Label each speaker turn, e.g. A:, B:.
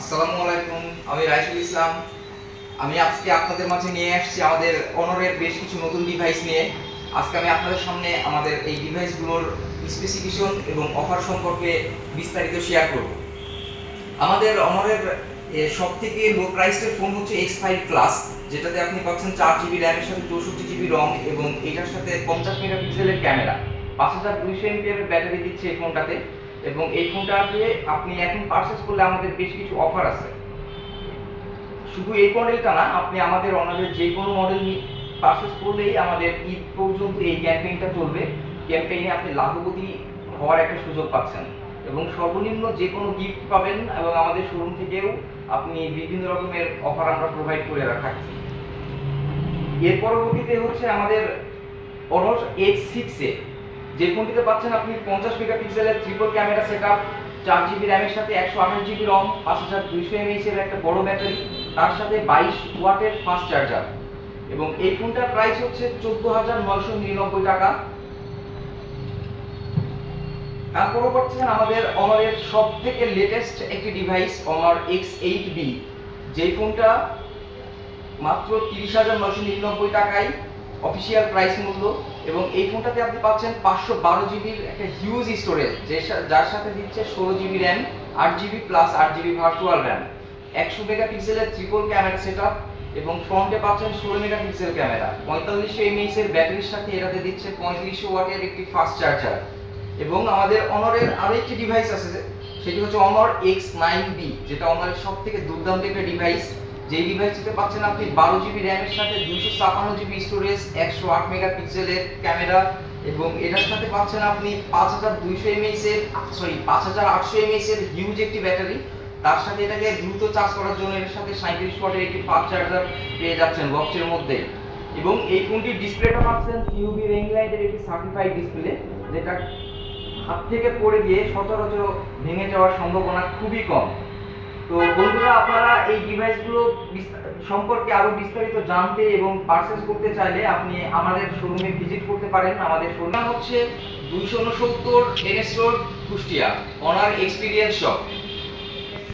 A: আসসালামু আলাইকুম, আমি রাইসুল ইসলাম। আমি আজকে আপনাদের মাঝে নিয়ে আসছি আমাদের অনরের বেশ কিছু নতুন ডিভাইস নিয়ে। আজকে আমি আপনাদের সামনে আমাদের এই ডিভাইসগুলোর স্পেসিফিকেশন এবং অফার সম্পর্কে বিস্তারিত শেয়ার করব। আমাদের অনরের সব থেকে লো প্রাইসের ফোন হচ্ছে এক্স ফাইভ প্লাস যেটাতে আপনি পাচ্ছেন চার জিবি র্যামের সাথে চৌষট্টি জিবি রম এবং এটার সাথে পঞ্চাশ মেগাপিক্সেলের ক্যামেরা পাঁচ হাজার দুইশো এমপিএর ব্যাটারি দিচ্ছে এই ফোনটাতে এবং এই ফোনটাতে আপনি এখন পারচেস করলে আমাদের বেশ কিছু অফার আছে। শুধু এই মডেলটা না, আপনি আমাদের অনারের যে কোনো মডেল পারচেস করলেই আমাদের ঈদ পর্যন্ত এই ক্যাম্পেইনটা চলবে। ক্যাম্পেইনে আপনি লাভপতি হওয়ার একটা সুযোগ পাচ্ছেন। এবং সর্বনিম্ন যে কোনো গিফট পাবেন এবং আমাদের শোরুম থেকেও আপনি বিভিন্ন রকমের অফার আমরা প্রোভাইড করে রাখাচ্ছি এর পরবর্তীতে হচ্ছে আমাদের অনর এইচ সিক্সে যে ফোনটিতে পাচ্ছেন আপনি পঞ্চাশ মেগাপিক্সেলের ট্রিপল ক্যামেরা সেট আপ চার জিবি র্যামের সাথে একশো আঠাশ জিবি রম পাঁচ হাজার দুইশো এমএইচ এর একটা বড় ব্যাটারি তার সাথে বাইশ ওয়াটের ফাস্ট চার্জার এবং এই ফোনটার প্রাইস হচ্ছে চোদ্দ হাজার নয়শো নিরানব্বই টাকা। তারপরও পাচ্ছেন আমাদের অনারের সব থেকে লেটেস্ট একটি device Honor X eight B যেই ফোনটা মাত্র তিরিশ হাজার নয়শো নিরানব্বই টাকায় অফিসিয়াল প্রাইস মূল্য এবং এই ফোনটাতে আপনি পাচ্ছেন পাঁচশো বারো জিবির একটা হিউজ স্টোরেজ যে যার সাথে দিচ্ছে ষোলো জিবি র্যাম আট জিবি প্লাস আট জিবি ভার্চুয়াল র্যাম একশো মেগাপিক্সেলের ট্রিপল ক্যামেরা সেট আপ এবং ফ্রন্টে পাচ্ছেন ষোলো মেগাপিক্সেল ক্যামেরা পঁয়তাল্লিশশো এমএইচ এর ব্যাটারির সাথে এটাতে দিচ্ছে পঁয়ত্রিশশো ওয়াটের একটি ফাস্ট চার্জার এবং আমাদের অনরের আরও একটি ডিভাইস আছে, সেটি হচ্ছে অনর এক্স নাইন বি যেটা অনরের সব থেকে দুর্দান্ত একটা ডিভাইস যেই ডিভাইসটিতে পাচ্ছেন আপনি বারো জিবি র্যামের সাথে দুইশো ছাপান্ন জিবি স্টোরেজ একশো আট মেগাপিক্সেলের ক্যামেরা এবং এটার সাথে পাচ্ছেন আপনি পাঁচ হাজার দুইশো এমএইচ এর সরি পাঁচ হাজার আটশো এমএইচ এর হিউজ একটি ব্যাটারি তার সাথে এটাকে দ্রুত চার্জ করার জন্য এর সাথে সাঁত্রিশ ওয়াটের একটি ফাস্ট চার্জার পেয়ে যাচ্ছেন বক্সের মধ্যে। এবং এই ফোনটির ডিসপ্লেটা পাচ্ছেন কিউবি রিং লাইটের একটি সার্টিফাইড ডিসপ্লে যেটা হাত থেকে পড়ে গিয়ে সচরাচর ভেঙে যাওয়ার সম্ভাবনা খুবই কম। তো বন্ধুরা, আপনারা এই ডিভাইসগুলো গুলো সম্পর্কে আরও বিস্তারিত জানতে এবং পারচেস করতে চাইলে আপনি আমাদের শোরুমে ভিজিট করতে পারেন। আমাদের শোরুম হচ্ছে দুইশো উনসত্তর NS road Kushtia. Honor experience shop